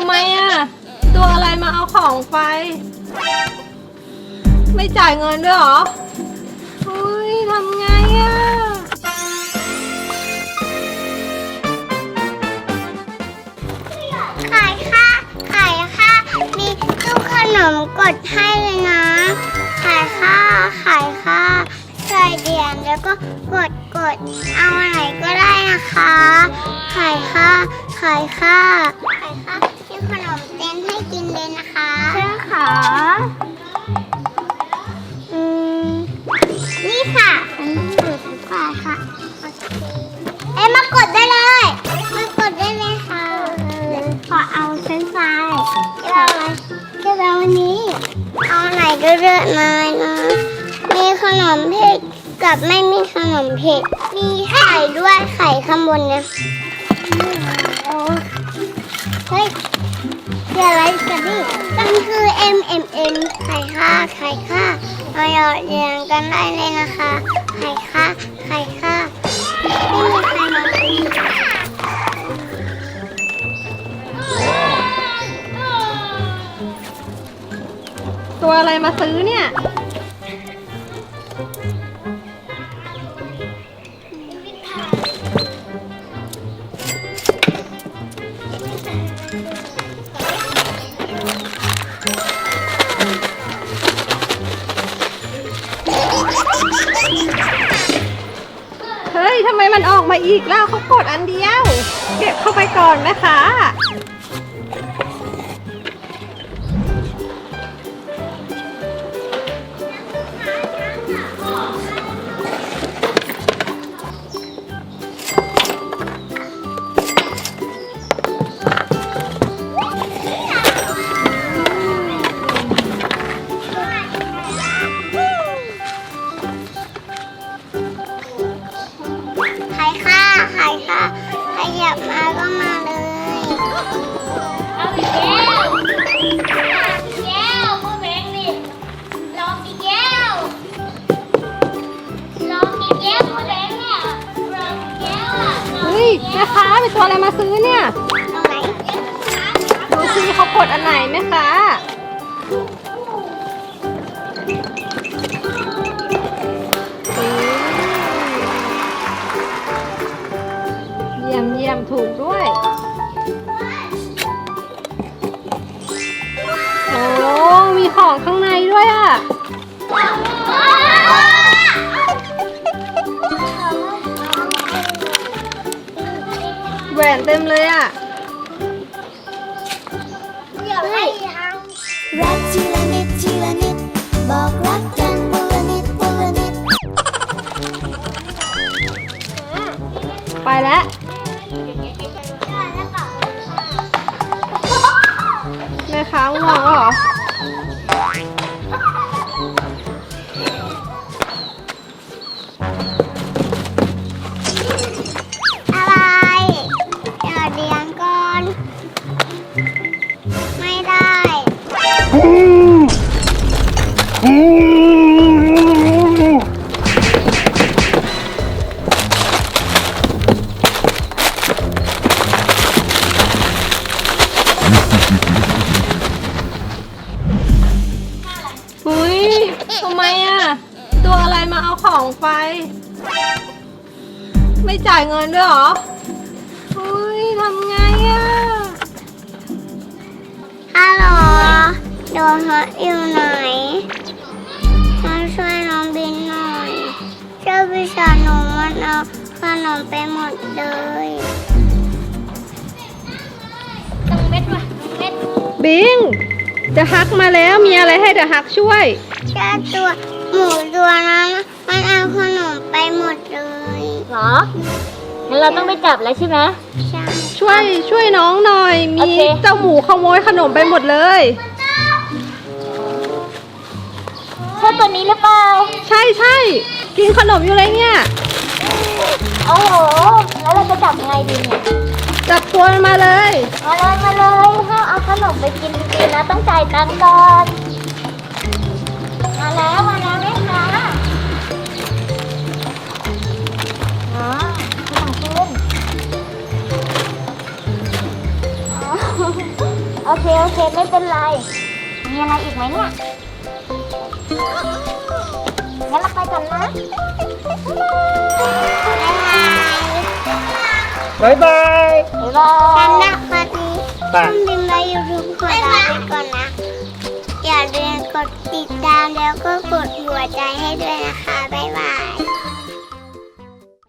ทำไมอะ ตัวอะไรมาเอาของไป ไม่จ่ายเงินด้วยเหรอเฮ้ยทำไงอะ ขายค่ะ ขายค่ะ มีตู้ขนมกดให้เลยนะ ขายค่ะ ขายค่ะใส่เหรียญแล้วก็กดกดเอาอะไรก็ได้นะคะ ขายค่ะ ขายค่ะขายค่ะ อืม นี่ค่ะ อันนี้ดูดีกวาค่ะ เอ้ยมากดได้เลย มากดได้เลยค่ะขอเอาเส้นทรายจะเอาอะไรจะเอาอันนี้ เอาไหนก็เลือกเลยนะ มีขนมเผ็ดกับไม่มีขนมเผ็ด มีไข่ด้วยไข่ข้างบนเนี่ย อืมเฮ้ยเกี่ยวอะไรกันดิมันคือ M M M ไข่ค่ะไข่ค่ะมาหยอดเรียงกันได้เลยนะคะไข่ค่ะไข่ค่ะไม่มีใครมากินตัวอะไรมาซื้อเนี่ย เฮ้ย ทำไมมันออกมาอีกแล้วเขากดอันเดียว เก็บเข้าไปก่อนไหมคะ แม่ค้าเป็นตัวอะไรมาซื้อเนี่ยตรงไหนดูซิเขากดอันไหนไหมคะเยี่ยมเยี่ยมถูกด้วย โอ้ มีของข้างในด้วยอะ หวนเต็มเลยอะเดี๋ยวให้ทางรักทีละนิดทีละนิด บอกรักกันวันละนิดวันละนิด ไปแล้ว แม่ค้าง่วงแล้วเหรอ ทำไมอะ ตัวอะไรมาเอาของไป ไม่จ่ายเงินด้วยเหรออุ้ยทำไงอะ ฮัลโหลโดนฮอตอยู่ไหนมาช่วยน้องบินหน่อยเจ้าพิชาหนูมันเอาขนมไปหมดเลยตรงเม็ดว่ะตรงเม็ด บิงเดอะฮักมาแล้วมีอะไรให้เดอะฮักช่วย เจ้าตัวหมูตัวนั้นมันเอาขนมไปหมดเลยเหรองั้นเราต้องไปจับแล้วใช่ไหม ใช่ช่วยช่วยน้องหน่อย โอมีเค เจ้าหมูขโมยขนมไปหมดเลย ใช่ตัวนี้หรือเปล่า ใช่ใช่กินขนมอยู่เลยเนี่ย โอ้โห แล้วเราจะจับยังไงดีเนี่ย จับตัวมันมาเลย มาเลยมาเลยห้ามเอาขนมไปกินดีๆนะต้องจ่ายตังค์ก่อนมา แล้วมาแล้วแม่ค้าอ๋อขนมคุณอ๋อเค ไม่เป็นไร มีอะไรอีกไหมเนี่ย งั้นเราไปกันนะบายบายบายบายบ๊ายบาสำหยรับวันนี้ไป ต้องบินมาอยู่ทุกคนลาไปก่อนนะ อย่าลืมกดติดตามแล้วก็กดหัวใจให้ด้วยนะคะ บ๊ายบาย